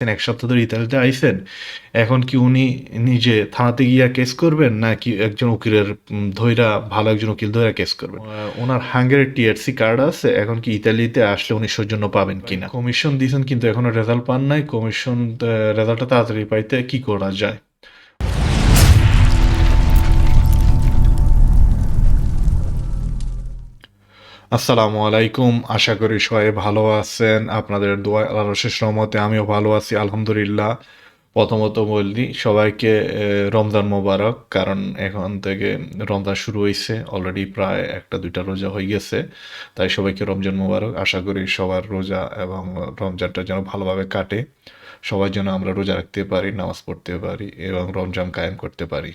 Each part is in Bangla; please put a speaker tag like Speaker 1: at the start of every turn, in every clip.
Speaker 1: এক সপ্তাহ ধরে ইতালিতে আইসেন এখন কি উনি নিজে থানাতে গিয়া কেস করবেন নাকি একজন উকিলের ধৈরা ভালো একজন উকিল ধৈরা কেস করবেন? ওনার হাঙ্গের টিআরসি কার্ড আছে এখন কি ইতালিতে আসলে উনি সৌজন্য পাবেন কিনা? কমিশন দিয়েছেন কিন্তু এখনও রেজাল্ট পান নাই। কমিশন রেজাল্টটা তাড়াতাড়ি পাইতে কি করা যায়? আসসালামু আলাইকুম। আশা করি সবাই ভালো আছেন। আপনাদের দোয়া আল্লাহর শেষ রহমতে আমিও ভালো আছি, আলহামদুলিল্লাহ। প্রথমত বলি সবাইকে রমজান মোবারক। কারণ এখন থেকে রমজান শুরু হয়েছে অলরেডি প্রায় একটা, দুইটা রোজা হয়ে গেছে। তাই সবাইকে রমজান মোবারক। আশা করি সবার রোজা এবং রমজানটা যেন ভালোভাবে কাটে। সবার জন্য আমরা রোজা রাখতে পারি, নামাজ পড়তে পারি এবং রমজান কায়েম করতে পারি।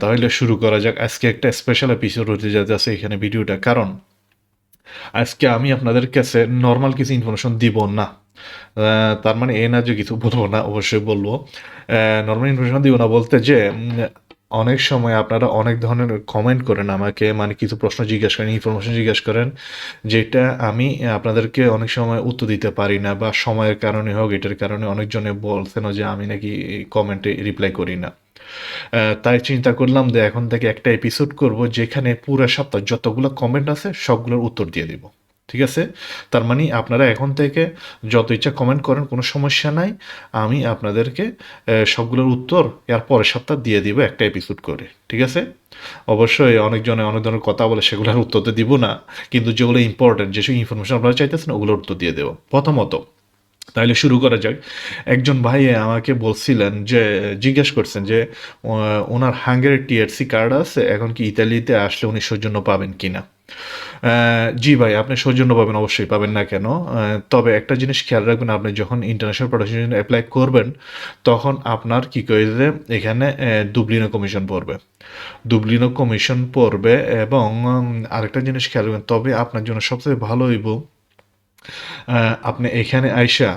Speaker 1: তাহলে শুরু করা যাক। আজকে একটা স্পেশাল এপিসোড হতে যেতে আছে এখানে ভিডিওটা। কারণ আজকে আমি আপনাদের কাছে নর্মাল কিছু ইনফরমেশন দিব না। তার মানে এ না যে কিছু বলব না, অবশ্যই বলব। নর্মাল ইনফরমেশন দিব না বলতে যে অনেক সময় আপনারা অনেক ধরনের কমেন্ট করেন আমাকে মানে কিছু প্রশ্ন জিজ্ঞেস করেন ইনফরমেশন জিজ্ঞেস করেন, যেটা আমি আপনাদেরকে অনেক সময় উত্তর দিতে পারি না বা সময়ের কারণে হোক, এটার কারণে অনেকজনে বলছেন যে আমি নাকি কমেন্টে রিপ্লাই করি না। তাই চিন্তা করলাম যে এখন থেকে একটা এপিসোড করব যেখানে পুরো সপ্তাহ যতগুলো কমেন্ট আছে সবগুলোর উত্তর দিয়ে দিব। ঠিক আছে? তার মানে আপনারা এখন থেকে যত ইচ্ছা কমেন্ট করেন, কোনো সমস্যা নাই। আমি আপনাদেরকে সবগুলোর উত্তর এর পরের সপ্তাহ দিয়ে দিব একটা এপিসোড করে, ঠিক আছে? অবশ্যই অনেকজনে অনেক ধরনের কথা বলে সেগুলোর উত্তর তো দিব না, কিন্তু যেগুলো ইম্পর্টেন্ট যেসব ইনফরমেশন আপনারা চাইতেছেন, ওগুলোর উত্তর দিয়ে দেবো। প্রথমত, তাহলে শুরু করা যাক। একজন ভাই আমাকে বলছিলেন যে, জিজ্ঞেস করছেন যে ওনার হাঙ্গের টিআরসি কার্ড আছে, এখন কি ইতালিতে আসলে উনি সৌজন্য পাবেন কিনা? জি ভাই, আপনি সৌজন্য পাবেন অবশ্যই পাবেন না কেন। তবে একটা জিনিস খেয়াল রাখবেন, আপনি যখন ইন্টারন্যাশনাল প্রোডাকশন জন্য অ্যাপ্লাই করবেন, তখন আপনার কি করে এখানে দুবলিনো কমিশন পড়বে। দুবলিনো কমিশন পড়বে এবং আরেকটা জিনিস খেয়াল রাখবেন, তবে আপনার জন্য সবচেয়ে ভালো হইব আপনি এখানে আইসা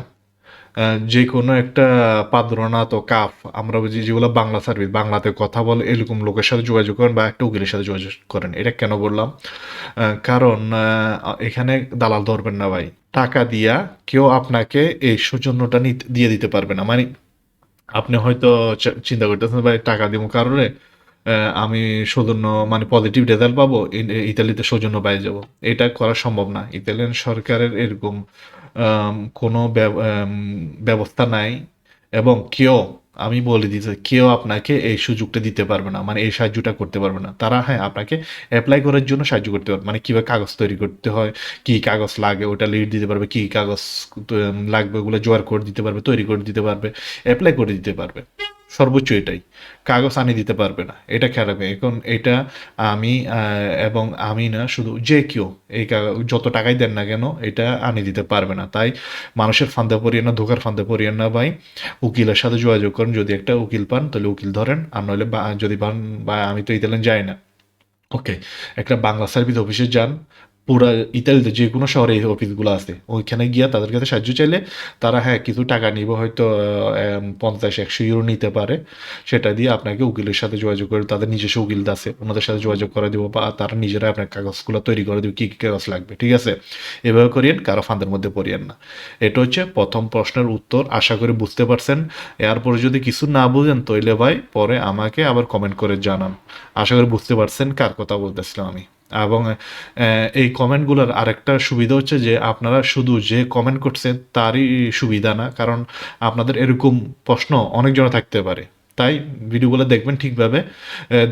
Speaker 1: যে কোনো একটা পাদ্রনা তো কাফ, আমরা বুঝি যেগুলো বাংলা সার্ভিস বাংলাতে কথা বলে এরকম লোকের সাথে যোগাযোগ করেন বা একটা উকিলের সাথে যোগাযোগ করেন। এটা কেন বললাম? কারণ এখানে দালাল ধরবেন না ভাই। টাকা দিয়া কেউ আপনাকে এই সৌজন্যটা নিতে, দিয়ে দিতে পারবে না। মানে আপনি হয়তো চিন্তা করতেছেন, ভাই, টাকা দিব কারণে আমি সৌজন্য মানে পজিটিভ রেজাল্ট পাবো? ইতালিতে সৌজন্য পাই যাব। এটা করা সম্ভব না। ইতালিয়ান সরকারের এরকম কোনো ব্যবস্থা নাই এবং কেউ, আমি বলে দিতে কেউ আপনাকে এই সুযোগটা দিতে পারবে না মানে এই সাহায্যটা করতে পারবে না। তারা হ্যাঁ আপনাকে অ্যাপ্লাই করার জন্য সাহায্য করতে পারবে মানে কীভাবে কাগজ তৈরি করতে হয়, কী কাগজ লাগে, ওটা লিড দিতে পারবে, কী কাগজ লাগবে, ওগুলো জোয়ার করে দিতে পারবে, তৈরি করে দিতে পারবে অ্যাপ্লাই করে দিতে পারবে। সর্বোচ্চ এটাই। কাগজ আনিয়ে দিতে পারবে না। এটা খেয়াল রাখবে। এখন এটা আমি এবং আমি না, শুধু যে কেউ এই কাগ- যত টাকাই দেন না কেন এটা আনিয়ে দিতে পারবে না। তাই মানুষের ফান্দে পড়িয়ে না, ধোকার ফান্দে পড়িয়ে না ভাই। উকিলের সাথে যোগাযোগ করেন। যদি একটা উকিল পান, তাহলে উকিল ধরেন। আর নইলে যদি পান, বা আমি তো ইতালিয়ান যাই না। ওকে, একটা বাংলা সার্ভিস অফিসে যান। পুরা ইতালিতে যে কোনো শহরে এই অফিসগুলো আছে। ওইখানে গিয়া তাদের কাছে সাহায্য চাইলে তারা হ্যাঁ কিছু টাকা নিব, হয়তো পঞ্চাশ, একশো ইউরো নিতে পারে। সেটা দিয়ে আপনাকে উকিলের সাথে যোগাযোগ করে তাদের নিজস্ব উকিল আছে, ওনাদের সাথে যোগাযোগ করে দিব বা তারা নিজেরা আপনার কাগজগুলো তৈরি করে দেবে, কী কী কাগজ লাগবে, ঠিক আছে? এভাবে করিয়েন, কারও ফান্দের মধ্যে পড়িয়েন না। এটা হচ্ছে প্রথম প্রশ্নের উত্তর, আশা করি বুঝতে পারছেন। এরপরে যদি কিছু না বুঝেন তৈলে ভাই, পরে আমাকে আবার কমেন্ট করে জানান। আশা করি বুঝতে পারছেন কার কথা বলতেছিলাম আমি। এবং এই কমেন্টগুলোর আরেকটা সুবিধা হচ্ছে যে আপনারা শুধু যে কমেন্ট করছেন তারই সুবিধা না, কারণ আপনাদের এরকম প্রশ্ন অনেকজনে থাকতে পারে। তাই ভিডিওগুলো দেখবেন ঠিকভাবে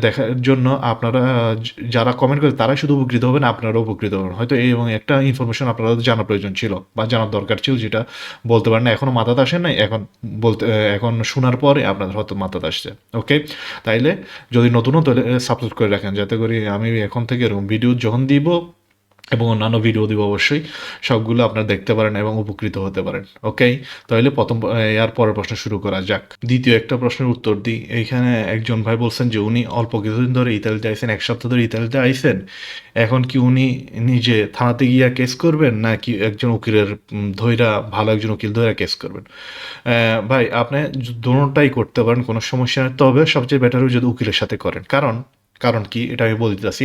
Speaker 1: দেখার জন্য আপনারা যারা কমেন্ট করে তারাই শুধু উপকৃত হবেন, আপনারাও উপকৃত হবেন। হয়তো এই এবং একটা ইনফরমেশন আপনাদের জানা প্রয়োজন ছিল বা জানার দরকার ছিল যেটা বলতে পারেন এখনও মাথাতে আসে নাই, এখন বলতে এখন শোনার পরে আপনাদের হয়তো মাথাতে আসছে। ওকে তাইলে যদি নতুনও তাহলে সাবস্ক্রাইব করে রাখেন, যাতে করে আমি এখন থেকে এরকম ভিডিও যখন দিব এবং অন্যান্য ভিডিও দিব অবশ্যই। সবগুলো আপনারা দেখতে পারেন এবং উপকৃত হতে পারেন ওকে তাহলে প্রথম, এর পরের প্রশ্ন শুরু করা যাক। দ্বিতীয় একটা প্রশ্নের উত্তর দিই। এইখানে একজন ভাই বলছেন যে, উনি অল্প কিছুদিন ধরে ইতালিতে আইছেন, এক সপ্তাহ ধরে ইতালিতে আইছেন। এখন কি উনি নিজে থানাতে গিয়া কেস করবেন, নাকি একজন উকিলের ধৈরা ভালো একজন উকিল ধইরা কেস করবেন? ভাই, আপনি দুটোটাই করতে পারেন, কোনো সমস্যা নেই। তবে সবচেয়ে বেটার যদি উকিলের সাথে করেন। কারণ কারণ কি, এটা আমি বলতে চাচ্ছি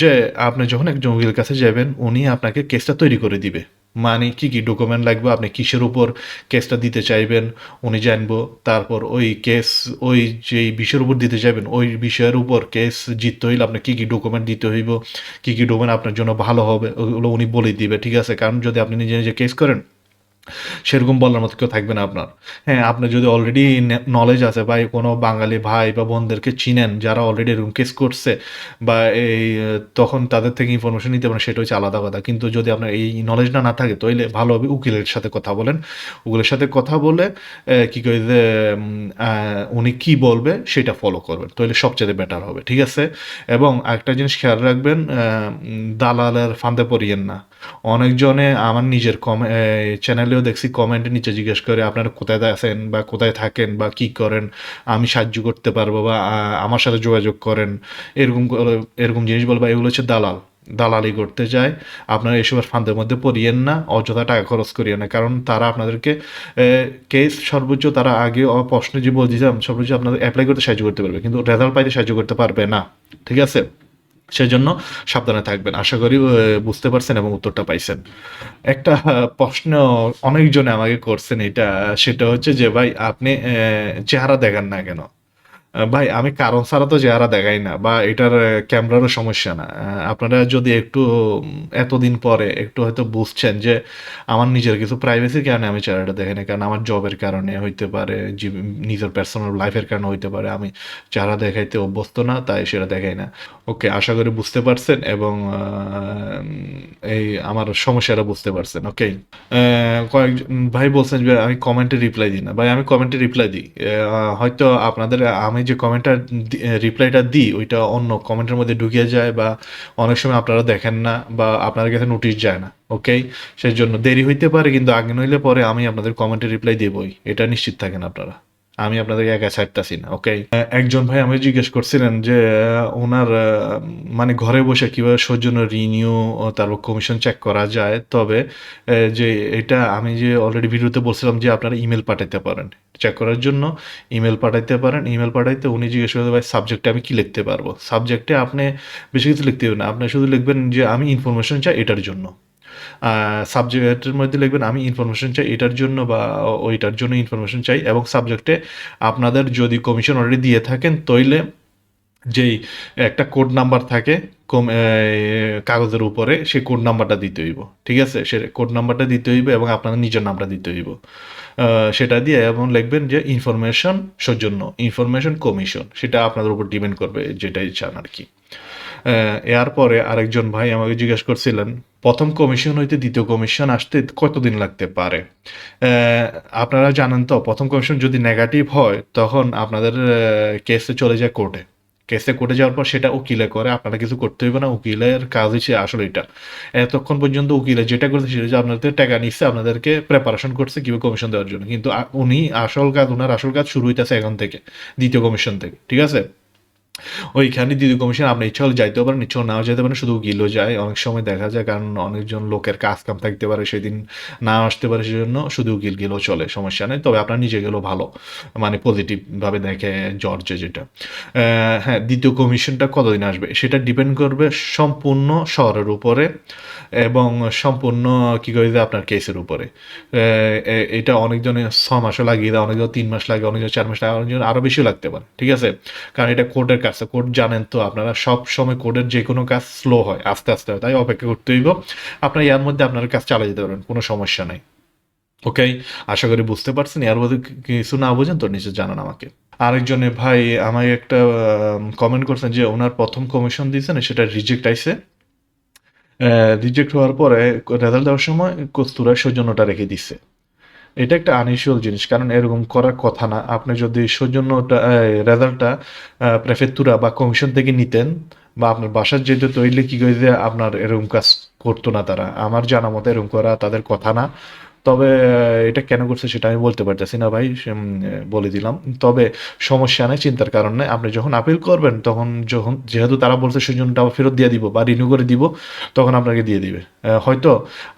Speaker 1: যে আপনি যখন একজন উকিলের কাছে যাবেন, উনি আপনাকে কেসটা তৈরি করে দিবে। মানে কি কি ডকুমেন্ট লাগবে, আপনি কিসের উপর কেসটা দিতে চাইবেন, উনি জানব, তারপর ওই কেস, ওই যেই বিষয়ের উপর দিতে চাইবেন ওই বিষয়ের উপর কেস জিততে হইলে আপনার কি কি ডকুমেন্ট দিতে হইব, কি কি ডকুমেন্ট আপনার জন্য ভালো হবে, ওগুলো উনি বলে দিবে, ঠিক আছে? কারণ যদি আপনি নিজে নিজে কেস করেন সেরকম বলার মতো কেউ থাকবে না আপনার। হ্যাঁ আপনার যদি অলরেডি নলেজ আছে বা কোনো বাঙালি ভাই বা বোনদেরকে চিনেন, যারা অলরেডি এরকম কেস করছে বা এই, তখন তাদের থেকে ইনফরমেশন নিতে পারেন, সেটা হচ্ছে আলাদা কথা। কিন্তু যদি আপনার এই নলেজটা না থাকে তাহলে ভালো হবে উকিলের সাথে কথা বলেন। উকিলের সাথে কথা বলে কি করে উনি কি বলবে সেটা ফলো করবেন। তাহলে সবচেয়ে বেটার হবে, ঠিক আছে? এবং একটা জিনিস খেয়াল রাখবেন দালালের ফান্দে পড়িয়েন না। অনেকজনে আমার নিজের কমে চ্যানেলেও দেখছি কমেন্টে নিচে জিজ্ঞেস করে আপনারা কোথায় আছেন বা কোথায় থাকেন বা কি করেন, আমি সাহায্য করতে পারব বা আমার সাথে যোগাযোগ করেন, এরকম এরকম জিনিস বলব, এগুলো হচ্ছে দালাল। দালালি করতে যায়, আপনারা এসবের ফান্দের মধ্যে পড়িয়েন না, অযথা টাকা খরচ করিয়েন না, কারণ তারা আপনাদেরকে কেস সর্বোচ্চ তারা আগে প্রশ্নে যে বলছিলাম, সর্বোচ্চ আপনাদের অ্যাপ্লাই করতে সাহায্য করতে পারবে, কিন্তু রেজাল্ট পাইতে সাহায্য করতে পারবে না, ঠিক আছে? সেজন্য সাবধানে থাকবেন। আশা করি বুঝতে পারছেন এবং উত্তরটা পাইছেন। একটা প্রশ্ন অনেকজনে আমাকে করছেন এটা, সেটা হচ্ছে যে, ভাই, আপনি চেহারা দেখেন না কেন? ভাই, আমি কারণ ছাড়া তো চেহারা দেখাই না বা এটার ক্যামেরারও সমস্যা না। আপনারা যদি একটু এতদিন পরে একটু হয়তো বুঝছেন যে আমার নিজের কিছু প্রাইভেসির কারণে আমি চেহারাটা দেখাই না। কারণ আমার জবের কারণে হইতে পারে নিজের পার্সোনাল লাইফের কারণে হইতে পারে আমি চেহারা দেখাইতে অভ্যস্ত না, তাই সেটা দেখাই না। ওকে আশা করি বুঝতে পারছেন এবং এই আমার সমস্যাটা বুঝতে পারছেন ওকে কয়েকজন ভাই বলছেন যে আমি কমেন্টে রিপ্লাই দিই না। ভাই, আমি কমেন্টে রিপ্লাই দিই। হয়তো আপনাদের, আমি যে কমেন্টটা রিপ্লাইটা দিই, ওইটা অন্য কমেন্টের মধ্যে ঢুকিয়ে যায় বা অনেক সময় আপনারা দেখেন না বা আপনার কাছে নোটিশ যায় না ওকে সেই জন্য দেরি হইতে পারে, কিন্তু আগে নইলে পরে আমি আপনাদের কমেন্টে রিপ্লাই দেবই, এটা নিশ্চিত থাকেন আপনারা। আমি আপনাদেরকে একা ছাড়তেছি না ওকে একজন ভাই আমি জিজ্ঞেস করছিলেন যে ওনার মানে ঘরে বসে কীভাবে সৌজন্য রিনিউ তারপর কমিশন চেক করা যায়? তবে যে এটা আমি যে অলরেডি ভিডিওতে বলছিলাম যে আপনারা ইমেল পাঠাইতে পারেন। চেক করার জন্য ইমেল পাঠাইতে পারেন। ইমেল পাঠাইতে উনি জিজ্ঞেস করতে ভাই সাবজেক্টে আমি কি লিখতে পারব? সাবজেক্টে আপনি বেশি কিছু লিখতে হবে না। আপনি শুধু লিখবেন যে, আমি ইনফরমেশন চাই এটার জন্য। সাবজেক্টের মধ্যে লিখবেন, আমি ইনফরমেশন চাই এটার জন্য বা ওইটার জন্য ইনফরমেশন চাই এবং সাবজেক্টে আপনাদের যদি কমিশন অলরেডি দিয়ে থাকেন তইলে যেই একটা কোড নাম্বার থাকে কম কাগজের উপরে সেই কোড নাম্বারটা দিতে হইব, ঠিক আছে? সে কোড নাম্বারটা দিতে হইব এবং আপনাদের নিজের নামটা দিতে হইব। সেটা দিয়ে এবং লিখবেন যে ইনফরমেশন সৌজন্য ইনফরমেশন কমিশন সেটা আপনাদের উপর ডিপেন্ড করবে, যেটাই চান আর কি। আহ, এর পরে আরেকজন ভাই আমাকে জিজ্ঞেস করছিলেন প্রথম কমিশন হইতে দ্বিতীয় কমিশন আসতে কতদিন লাগতে পারে? আপনারা জানেন তো প্রথম কমিশন যদি নেগেটিভ হয় তখন আপনাদের কেসে চলে যায় কোর্টে কেসে কোর্টে যাওয়ার পর সেটা উকিলে করে আপনারা কিছু করতে হইবে না উকিলের কাজ হচ্ছে আসলে এটা। এতক্ষণ পর্যন্ত উকিলে যেটা করছে সেটা হচ্ছে আপনাদের টাকা নিচ্ছে আপনাদেরকে প্রেপারেশন করছে কীভাবে কমিশন দেওয়ার জন্য। কিন্তু উনি আসল কাজ ওনার আসল কাজ শুরু হইতেছে এখন থেকে দ্বিতীয় কমিশন থেকে ঠিক আছে? ওইখানে দ্বিতীয় কমিশন, আপনি ইচ্ছা হলে যাইতেও পারেন, ইচ্ছা নাও যেতে পারেন, শুধু গিলো যায়। অনেক সময় দেখা যায়, কারণ অনেকজন লোকের কাজ কাম থাকতে পারে, সেদিন না আসতে পারে, সেজন্য শুধু গিল গেলেও চলে, সমস্যা নেই। তবে আপনার নিজে গেলেও ভালো মানে পজিটিভভাবে দেখে জর্জে যেটা। হ্যাঁ দ্বিতীয় কমিশনটা কতদিন আসবে? সেটা ডিপেন্ড করবে সম্পূর্ণ শহরের উপরে এবং সম্পূর্ণ, কী করে আপনার কেসের উপরে। এটা অনেকজনে ছ মাসও লাগিয়ে দেয়, অনেকজন তিন মাস লাগে, অনেকজন চার মাস লাগে, অনেকজন আরও বেশিও লাগতে পারে, ঠিক আছে? কারণ এটা কোর্টের কাজ কোর্ট জানেন তো আপনারা, সব সময় কোর্টের যে কোনো কাজ স্লো হয়, আস্তে আস্তে হয়, তাই অপেক্ষা করতে হইব। আপনার ইয়ার মধ্যে আপনার কাজ চালিয়ে যেতে পারবেন কোনো সমস্যা নাই। ওকে আশা করি বুঝতে পারছেন এর মধ্যে কিছু না বোঝেন তো নিচে জানান আমাকে। আরেকজনে, ভাই আমাকে একটা কমেন্ট করছেন যে ওনার প্রথম কমিশন দিয়েছেন, সেটা রিজেক্ট আইছে। রিজেক্ট হওয়ার পরে রেজাল্ট দেওয়ার সময় কস্তুরা সৌজন্যটা রেখে দিচ্ছে এটা একটা আনইউজুয়াল জিনিস, কারণ এরকম করার কথা না। আপনি যদি সৌজন্যটা রেজাল্টটা প্রেফেক্তুরা বা কমিশন থেকে নিতেন বা আপনার বাসার যেহেতু তৈরি, কি করে আপনার এরকম কাজ করতো না তারা? আমার জানা মতো এরকম করা তাদের কথা না। তবে এটা কেন করছে সেটা আমি বলতে পারতেছি না ভাই বলে দিলাম। তবে সমস্যা নেই, চিন্তার কারণে আপনি যখন আপিল করবেন, তখন যখন, যেহেতু তারা বলছে সেজনটা আবার ফেরত দিয়ে দিব বা রিনিউ করে দিব, তখন আপনাকে দিয়ে দিবে। হয়তো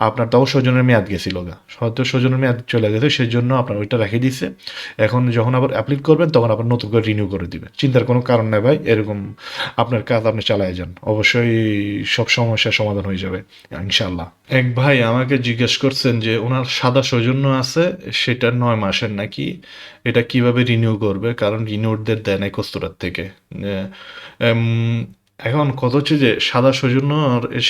Speaker 1: আপনার তখন সজনের মেয়াদ গেছিল গা। হয়তো সজনের মেয়াদ চলে গেছে সেই জন্য আপনার ওইটা রেখে দিচ্ছে এখন যখন আবার অ্যাপ্লিক করবেন, তখন আবার নতুন করে রিনিউ করে দিবে। চিন্তার কোনো কারণ নেই ভাই, এরকম আপনার কাজ আপনি চালায় যান। অবশ্যই সব সমস্যার সমাধান হয়ে যাবে ইনশাল্লাহ এক ভাই আমাকে জিজ্ঞেস করছেন যে, ওনার সাদা সৌজন্য আছে, সেটা নয় মাসের নাকি? এটা কীভাবে রিনিউ করবে? কারণ রিনিউরদের দেয় নাই কস্তুরার থেকে। এখন কথা হচ্ছে যে সাদা সৌজন্য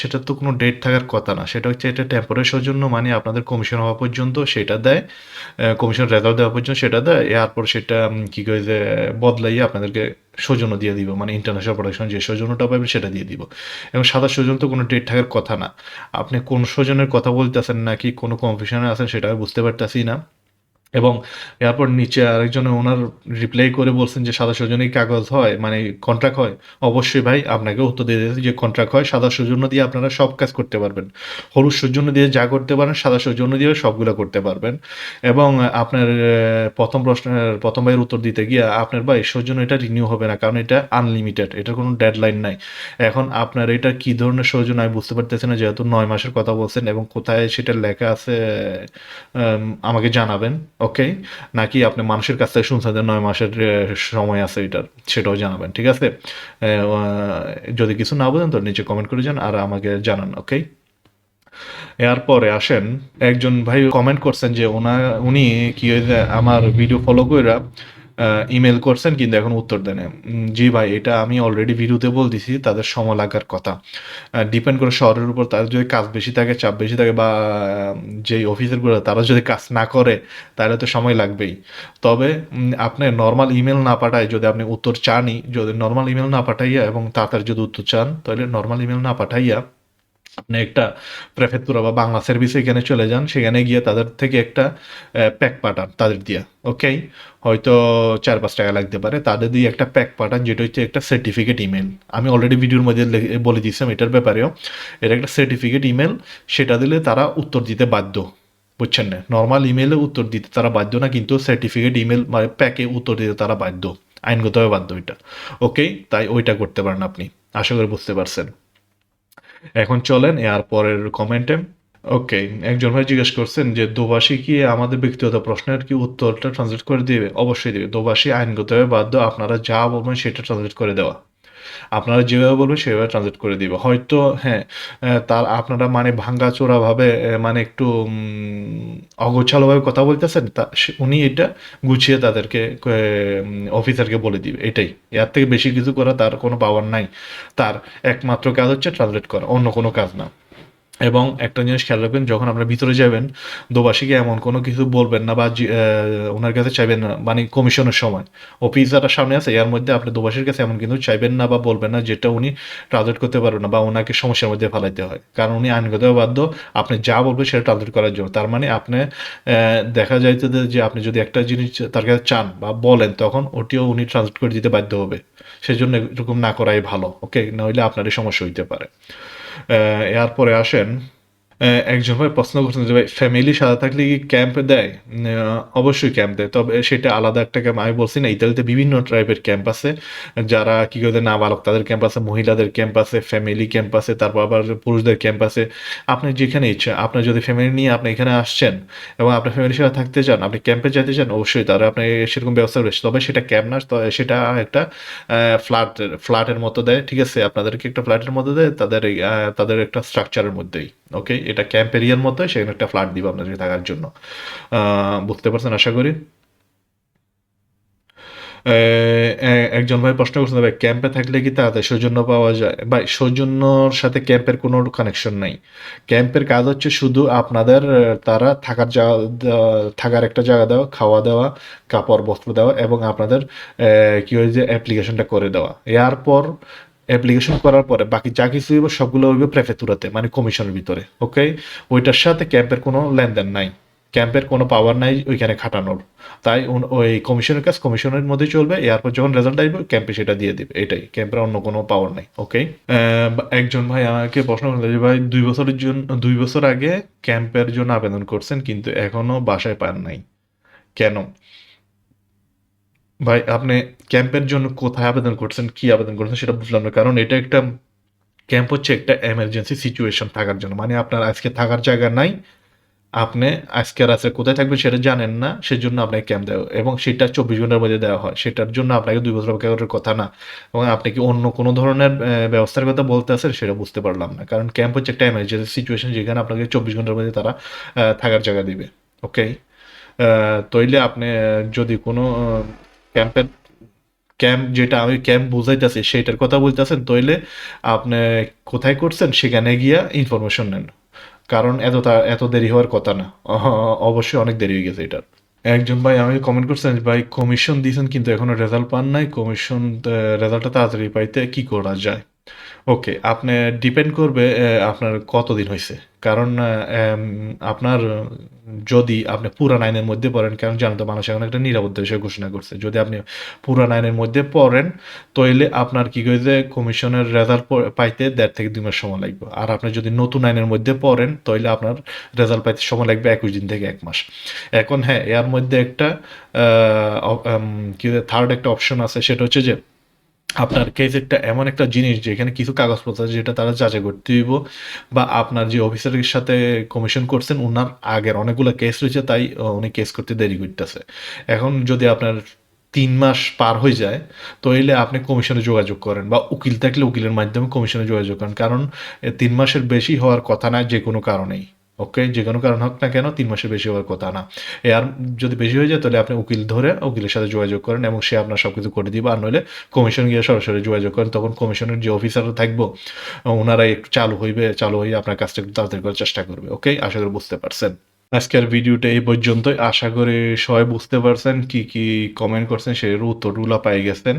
Speaker 1: সেটা তো কোনো ডেট থাকার কথা না। সেটা হচ্ছে এটা টেম্পোরারি সৌজন্য মানে আপনাদের কমিশন হওয়া পর্যন্ত সেটা দেয় কমিশন রেজাল্ট দেওয়া পর্যন্ত সেটা দেয়, এরপর সেটা কি করে যে, বদলাইয়ে আপনাদেরকে সৌজন্য দিয়ে দিব মানে ইন্টারন্যাশনাল প্রোডাকশন যে সৌজন্যটা পাবেন সেটা দিয়ে দিব। এবং সাদা সৌজন্য তো কোনো ডেট থাকার কথা না। আপনি কোন সৌজনের কথা বলতেছেন নাকি, কোনো কনফিউশনে আছেন সেটা বুঝতে পারতেছি না। এবং এরপর নিচে আরেকজন ওনার রিপ্লাই করে বলছেন যে সাদা সৌজন্যই কাগজ হয় মানে কন্ট্রাক্ট হয়। অবশ্যই ভাই, আপনাকে উত্তর দিয়ে দিয়েছে যে কন্ট্রাক্ট হয়, সাদা সৌজন্য দিয়ে আপনারা সব কাজ করতে পারবেন। হলুদ সৌজন্য দিয়ে যা করতে পারেন, সাদা সৌজন্য দিয়ে সবগুলো করতে পারবেন। এবং আপনার প্রথম প্রশ্নের, প্রথম ভাইয়ের উত্তর দিতে গিয়ে আপনার ভাই, সৌজন্য এটা রিনিউ হবে না, কারণ এটা আনলিমিটেড এটার কোনো ডেডলাইন নাই। এখন আপনার এটা কি ধরনের সৌজন্য আমি বুঝতে পারতেছি না, যেহেতু নয় মাসের কথা বলছেন এবং কোথায় সেটা লেখা আছে আমাকে জানাবেন। ওকে নাকি আপনি মানুষের কাছ থেকে শুনছেন যে নয় মাসের সময় আছে এটার? সেটাও জানাবেন, ঠিক আছে? যদি কিছু না বোঝেন তো নিচে কমেন্ট করে যান আর আমাকে জানান ওকে এরপরে আসেন, একজন ভাই কমেন্ট করছেন যে ওনা, উনি কি আমার ভিডিও ফলো কইরা ইমেল করছেন, কিন্তু এখন উত্তর দেন জি ভাই, এটা আমি অলরেডি ভিডিওতে বলতেছি, তাদের সময় লাগার কথা। ডিপেন্ড করে শহরের উপর তাদের যদি কাজ বেশি থাকে, চাপ বেশি থাকে বা যেই অফিসারগুলো তারা যদি কাজ না করে, তাহলে তো সময় লাগবেই। তবে আপনি নর্মাল ইমেল না পাঠায় যদি আপনি উত্তর চানই, যদি নর্মাল ইমেল না পাঠাইয়া এবং তাড়াতাড়ি যদি উত্তর চান, তাহলে নর্মাল ইমেল না পাঠাইয়া আপনি একটা প্রেফেক্টুরা বা বাংলা সার্ভিসে এখানে চলে যান, সেখানে গিয়ে তাদের থেকে একটা প্যাক পাঠান তাদের দিয়া ওকে হয়তো চার পাঁচ টাকা লাগতে পারে, তাদের দিয়ে একটা প্যাক পাঠান, যেটা হচ্ছে একটা সার্টিফিকেট ইমেল আমি অলরেডি ভিডিওর মধ্যে বলে দিয়েছিলাম এটার ব্যাপারেও, এটা একটা সার্টিফিকেট ইমেল সেটা দিলে তারা উত্তর দিতে বাধ্য, বুঝছেন না? নর্মাল ইমেলে উত্তর দিতে তারা বাধ্য না, কিন্তু সার্টিফিকেট ইমেল মানে প্যাকে উত্তর দিতে তারা বাধ্য, আইনগতভাবে বাধ্য ওইটা ওকে তাই ওইটা করতে পারেন আপনি, আশা করি বুঝতে পারছেন। এখন চলেন এর পরের কমেন্টে ওকে একজন ভাই জিজ্ঞেস করছেন যে, দোভাষী কি আমাদের ব্যক্তিগত প্রশ্নের কি উত্তরটা ট্রান্সলেট করে দিবে? অবশ্যই দিবে। দোভাষী আইনগতভাবে বাধ্য আপনারা যা বলবেন সেটা ট্রান্সলেট করে দেওয়া। আপনারা যেভাবে বলবেন, সেভাবে ট্রান্সলেট করে দিবে। হয়তো হ্যাঁ তার আপনারা মানে ভাঙ্গাচোরা ভাবে মানে একটু অগোছালোভাবে কথা বলতেছেন, তা উনি এটা গুছিয়ে তাদেরকে অফিসারকে বলে দিবে। এটাই। এর থেকে বেশি কিছু করা তার কোনো পাওয়ার নাই। তার একমাত্র কাজ হচ্ছে ট্রান্সলেট করা, অন্য কোনো কাজ না। এবং একটা জিনিস খেয়াল রাখবেন, যখন আপনার ভিতরে যাবেন দোবাসীকে এমন কোনো কিছু বলবেন না বা ওনার কাছে চাইবেন না মানে কমিশনের সময়। অফিসাররা সামনে আছে, এর মধ্যে আপনি দোবাসীর কাছে এমন কিন্তু চাইবেন না বা বলবেন না যেটা উনি ট্রান্সলেট করতে পারবেন না বা ওনাকে সমস্যার মধ্যে ফেলাইতে হয়। কারণ উনি আইনগত বাধ্য, আপনি যা বলবেন সেটা ট্রান্সলেট করার জন্য। তার মানে আপনি দেখা যাইতে যে আপনি যদি একটা জিনিস তার কাছে চান বা বলেন, তখন ওটিও উনি ট্রান্সলেট করে দিতে বাধ্য হবে। সেজন্য এরকম না করাই ভালো ওকে নইলে আপনারই সমস্যা হইতে পারে। আহ, এরপরে আসেন আহ, একজন ভাই প্রশ্ন করছেন যে, ভাই ফ্যামিলি সাথে থাকলে কি ক্যাম্প দেয়? অবশ্যই ক্যাম্প দেয়। তবে সেটা আলাদা একটা ক্যাম্প আমি বলছি না, ইতালিতে বিভিন্ন টাইপের ক্যাম্প আছে। যারা কি করে নাবালক তাদের ক্যাম্প আছে, মহিলাদের ক্যাম্প আছে ফ্যামিলি ক্যাম্প আছে, তারপর আবার পুরুষদের ক্যাম্প আছে। আপনি যেখানে ইচ্ছা আপনার যদি ফ্যামিলি নিয়ে আপনি এখানে আসছেন এবং আপনার ফ্যামিলির সাথে থাকতে চান, আপনি ক্যাম্পে যেতে চান, অবশ্যই তারা আপনি সেরকম ব্যবস্থা রয়েছে তবে সেটা ক্যাম্প না সেটা একটা ফ্ল্যাট ফ্ল্যাটের মতো দেয়, ঠিক আছে? আপনাদেরকে একটা ফ্ল্যাটের মতো দেয়, তাদের তাদের একটা স্ট্রাকচারের মধ্যেই। ওকে এটা ক্যাম্প এরিয়ার মতো, সেখানে একটা ফ্ল্যাট দিব আপনাদেরকে থাকার জন্য। বুঝতে পারছেন আশা করি? একজন ভাই প্রশ্ন করছেন, ভাই ক্যাম্পে থাকলে কি তাড়াতাড়ি সৌজন্য পাওয়া যায়? ভাই, সৌজন্যর সাথে ক্যাম্পের কোনো কানেকশন নাই। ক্যাম্পের কাজ হচ্ছে শুধু আপনাদের তারা থাকার জায়গা থাকার একটা জায়গা দেওয়া, খাওয়া দেওয়া, কাপড় বস্ত্র দেওয়া এবং আপনাদের কি হয় যে অ্যাপ্লিকেশনটা করে দেওয়া। এরপর অ্যাপ্লিকেশন করার পরে বাকি যা কিছু হইব সবগুলো হইবে প্রেফেতুরাতে মানে কমিশনের ভিতরে ওকে ওইটার সাথে ক্যাম্পের কোনো লেনদেন নাই। ক্যাম্পের কোনো পাওয়ার নাই ওইখানে খাটানোর। তাই ওই কমিশনের কাজ কমিশনের মধ্যে চলবে, এরপর যখন রেজাল্ট আসবে ক্যাম্পে সেটা দিয়ে দিবে, এটাই। ক্যাম্পের অন্য কোনো পাওয়ার নাই ওকে একজন ভাই আমাকে প্রশ্ন করল যে, ভাই, দুই বছরের জন্য, দুই বছর আগে ক্যাম্পের জন্য আবেদন করছেন, কিন্তু এখনও বাসায় পান নাই। কেন? ভাই, আপনি ক্যাম্পের জন্য কোথায় আবেদন করছেন, কি আবেদন করছেন সেটা বুঝলাম না। কারণ এটা একটা ক্যাম্প হচ্ছে একটা এমার্জেন্সি সিচুয়েশন থাকার জন্য। মানে আপনার আজকে থাকার জায়গা নাই, আপনি আজকে রাত্রে কোথায় থাকবেন সেটা জানেন না, সেজন্য আপনাকে ক্যাম্প দেওয়া এবং সেটা চব্বিশ ঘণ্টার মধ্যে দেওয়া হয়। সেটার জন্য আপনাকে দুই বছর অপেক্ষা কথা না। এবং আপনি কি অন্য কোনো ধরনের ব্যবস্থার কথা বলতে আছেন সেটা বুঝতে পারলাম না। কারণ ক্যাম্প হচ্ছে একটা এমার্জেন্সি সিচুয়েশন যেখানে আপনাকে চব্বিশ ঘণ্টার মধ্যে তারা থাকার জায়গা দিবে। ওকে তইলে আপনি যদি কোনো ক্যাম্পের ক্যাম্প যেটা আমি ক্যাম্প বুঝাইতেছি সেটার কথা বলতেছেন, তইলে আপনি কোথায় করছেন সেখানে গিয়া ইনফরমেশন নেন। কারণ এত এত দেরি হওয়ার কথা না। অবশ্যই অনেক দেরি হয়ে গেছে এটা। একজন ভাই আমি কমেন্ট করছেন, ভাই কমিশন দিয়েছেন, কিন্তু এখনও রেজাল্ট পান নাই। কমিশন রেজাল্টটা তাড়াতাড়ি পাইতে কি করা যায়? ওকে আপনি ডিপেন্ড করবে আপনার কতদিন হয়েছে কারণ আপনার যদি আপনি পুরান আইনের মধ্যে পড়েন কারণ জানেন তো মানুষ এখন একটা নিরাপদ বিষয় ঘোষণা করছে। যদি আপনি পুরান আইনের মধ্যে পড়েন তাইলে আপনার কি কইছে কমিশনের রেজাল্ট পাইতে দেড় থেকে দুই মাস সময় লাগবে। আর আপনি যদি নতুন আইনের মধ্যে পড়েন তাইলে আপনার রেজাল্ট পাইতে সময় লাগবে একুশ দিন থেকে এক মাস। এখন হ্যাঁ এর মধ্যে একটা উম, কি থার্ড একটা অপশন আছে সেটা হচ্ছে যে আপনার কেস এমন একটা জিনিস যেখানে কিছু কাগজপত্র আছে যেটা তারা যাচাই করতে দিব বা আপনার যে অফিসারের সাথে কমিশন করছেন ওনার আগের অনেকগুলো কেস রয়েছে, তাই উনি কেস করতে দেরি করতেছে। এখন যদি আপনার তিন মাস পার হয়ে যায় তাহলে আপনি কমিশনে যোগাযোগ করেন বা উকিল থাকলে উকিলের মাধ্যমে কমিশনে যোগাযোগ করেন। কারণ তিন মাসের বেশি হওয়ার কথা না যে কোনো কারণেই। ওকে, যে কোনো কারণ হোক না কেন তিন মাসের বেশি হওয়ার কথা না। আর যদি বেশি হয়ে যায়, তাহলে আপনি উকিল ধরে উকিলের সাথে যোগাযোগ করেন এবং সে আপনার সব কিছু করে দিবে। আর নইলে কমিশন গিয়ে সরাসরি যোগাযোগ করেন, তখন কমিশনের যে অফিসাররা থাকব, ওনারাই একটু চালু হইবে, চালু হয়ে আপনার কাজটা একটু তাড়াতাড়ি করার চেষ্টা করবে। ওকে, আশা করি বুঝতে পারছেন। আজকের ভিডিওটা এই পর্যন্তই। আশা করি সবাই বুঝতে পারছেন কি কি কমেন্ট করছেন, সেই উত্তরগুলো পাই গেছেন।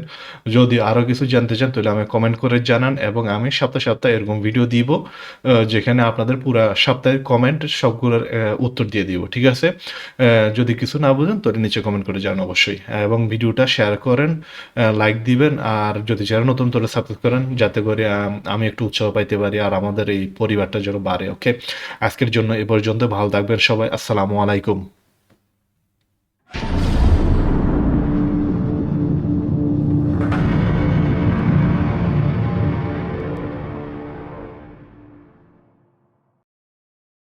Speaker 1: যদি আরও কিছু জানতে চান, তাহলে আমি কমেন্ট করে জানান এবং আমি সপ্তাহে সপ্তাহে এরকম ভিডিও দিব যেখানে আপনাদের পুরা সপ্তাহের কমেন্ট সবগুলোর উত্তর দিয়ে দিব, ঠিক আছে? যদি কিছু না বুঝেন, তাহলে নিচে কমেন্ট করে জানান অবশ্যই। এবং ভিডিওটা শেয়ার করেন লাইক দিবেন, আর যদি যারা নতুন, তাহলে সাবস্ক্রাইব করেন, যাতে করে, আমি একটু উৎসাহ পাইতে পারি, আর আমাদের এই পরিবারটা যেন বাড়ে ওকে আজকের জন্য এ পর্যন্ত। ভালো থাকবেন সবাই আসসালামু আলাইকুম